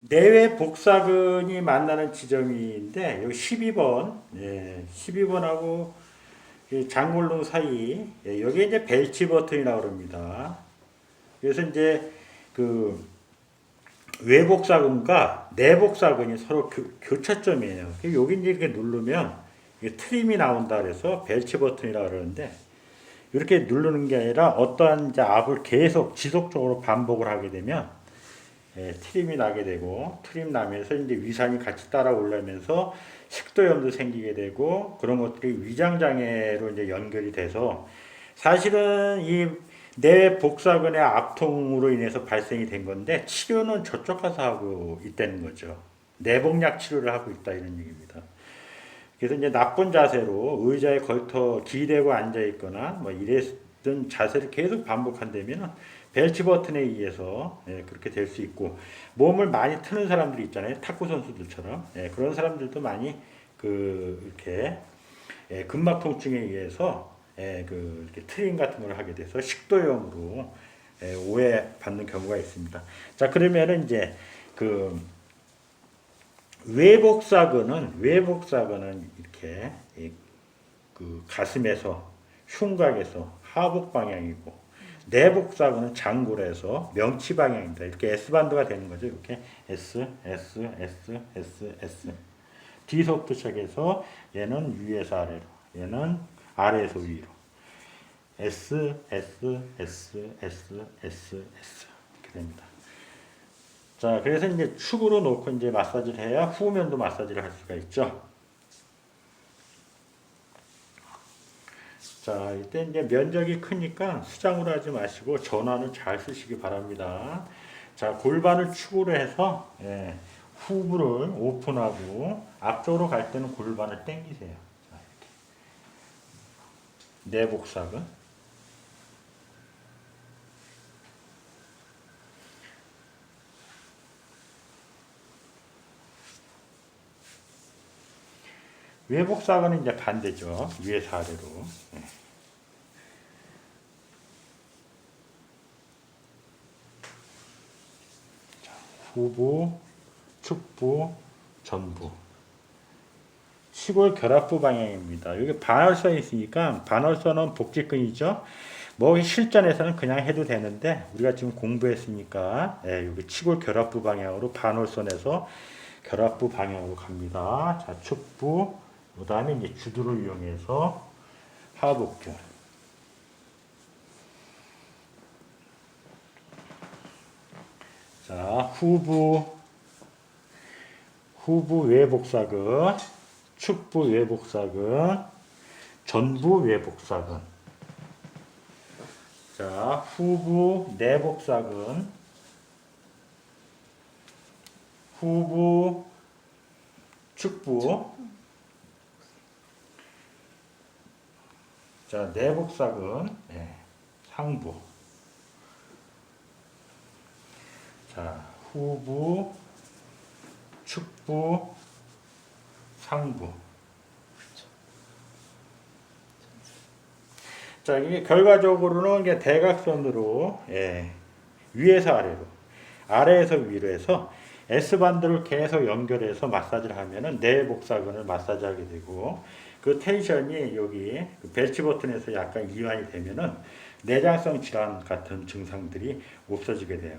내외 복사근이 만나는 지점인데 여기 12번, 예, 12번하고 장골동 사이 예, 여기 이제 벨치 버튼이라고 그럽니다. 그래서 이제 그 외복사근과 내복사근이 서로 교, 교차점이에요. 여기 이제 이렇게 누르면 트림이 나온다 그래서 벨치 버튼이라고 그러는데 이렇게 누르는 게 아니라 어떠한 이제 압을 계속 지속적으로 반복을 하게 되면 예, 트림이 나게 되고 트림 나면서 이제 위산이 같이 따라 올라오면서 식도염도 생기게 되고 그런 것들이 위장 장애로 이제 연결이 돼서 사실은 이 내 복사근의 압통으로 인해서 발생이 된 건데 치료는 저쪽 가서 하고 있다는 거죠. 내복약 치료를 하고 있다 이런 얘기입니다. 그래서 이제 나쁜 자세로 의자에 걸터 기대고 앉아 있거나 뭐 이랬 던 자세를 계속 반복한다면 벨치 버튼에 의해서 예, 그렇게 될 수 있고 몸을 많이 트는 사람들이 있잖아요 탁구 선수들처럼 예, 그런 사람들도 많이 그 이렇게 예, 근막 통증에 의해서 예, 그 이렇게 트림 같은 걸 하게 돼서 식도염으로 예, 오해 받는 경우가 있습니다. 자 그러면은 이제 그 외복사근은 외복사근은 이렇게 이, 그 가슴에서 흉곽에서 하복 방향이고 내복사근은 장골에서 명치 방향입니다. 이렇게 S 반도가 되는 거죠. 이렇게 S S S S S 뒤서부터 시작해서 얘는 위에서 아래로 얘는 아래에서 위로 S S S S S S 이렇게 됩니다. 자, 그래서 이제 축으로 놓고 이제 마사지를 해야 후면도 마사지를 할 수가 있죠. 자, 이때 이제 면적이 크니까 수장으로 하지 마시고 전환을 잘 쓰시기 바랍니다. 자, 골반을 축으로 해서 예, 후부를 오픈하고 앞쪽으로 갈 때는 골반을 당기세요. 자, 이렇게. 내 복사근. 외복사근은 이제 반대죠. 위에서 아래로. 예. 자, 후부, 축부, 전부. 시골 결합부 방향입니다. 여기 반월선이 있으니까 반월선은 복직근이죠. 뭐 실전에서는 그냥 해도 되는데 우리가 지금 공부했으니까 예, 여기 치골 결합부 방향으로 반월선에서 결합부 방향으로 갑니다. 자, 축부, 그 다음에 이제 주두를 이용해서 하복근. 자, 후부, 후부 외복사근, 축부 외복사근, 전부 외복사근. 자, 후부 내복사근, 후부, 축부. 자, 내복사근, 네, 상부. 자, 후부, 축부, 상부. 자, 이게 결과적으로는 이게 대각선으로, 예, 위에서 아래로, 아래에서 위로 해서 S반도를 계속 연결해서 마사지를 하면은 내복사근을 마사지하게 되고 그 텐션이 여기 그 벨치 버튼에서 약간 이완이 되면은 내장성 질환 같은 증상들이 없어지게 돼요.